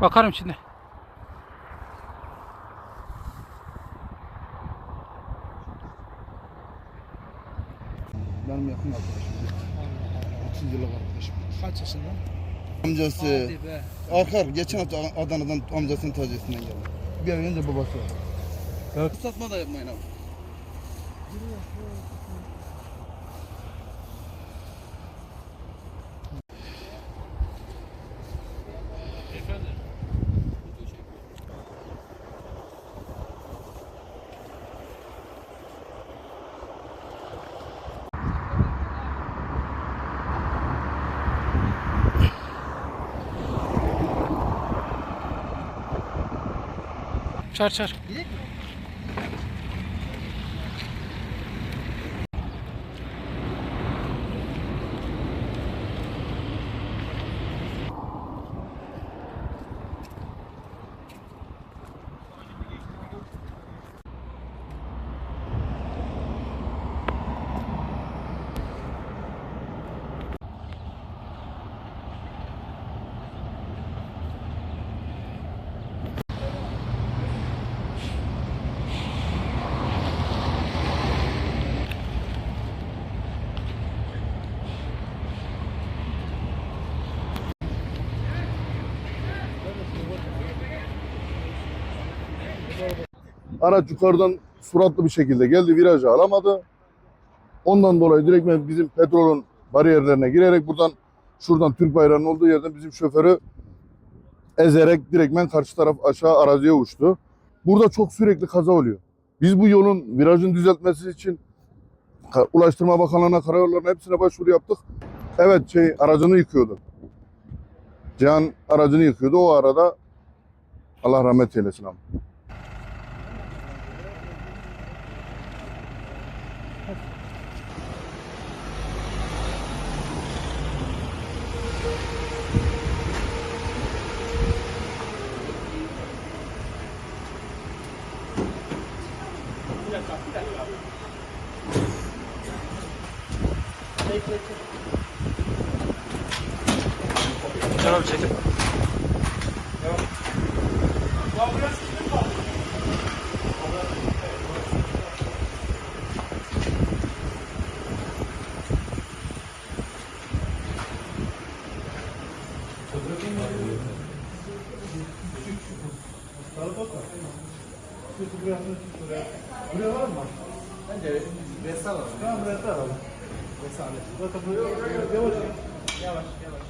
Bakarım şimdi. Benim yakın arkadaşım. 30 yıllık arkadaşım. Kaç yaşında? Amcası. Arkar geçen hafta Adana'dan amcasının taziyesinden geldi. Bir ay önce babası var. Evet. Satma da yapmayın abi. ছাড় ছাড় Araç yukarıdan suratlı bir şekilde geldi virajı alamadı. Ondan dolayı direkt bizim petrolün bariyerlerine girerek buradan şuradan Türk bayrağının olduğu yerden bizim şoförü ezerek direktmen karşı taraf aşağı araziye uçtu. Burada çok sürekli kaza oluyor. Biz bu yolun virajın düzeltmesi için Ulaştırma Bakanlığı'na, karayollarına hepsine başvuru yaptık. Evet şey aracını yıkıyordu. Cihan aracını yıkıyordu. O arada Allah rahmet eylesin ama. 여러분 제대로. 와, 그래. Çar abi çekil. Bence Vesal alalım. Tamam Vesal alalım. Vesal. Bakın bu yavaş yavaş yavaş.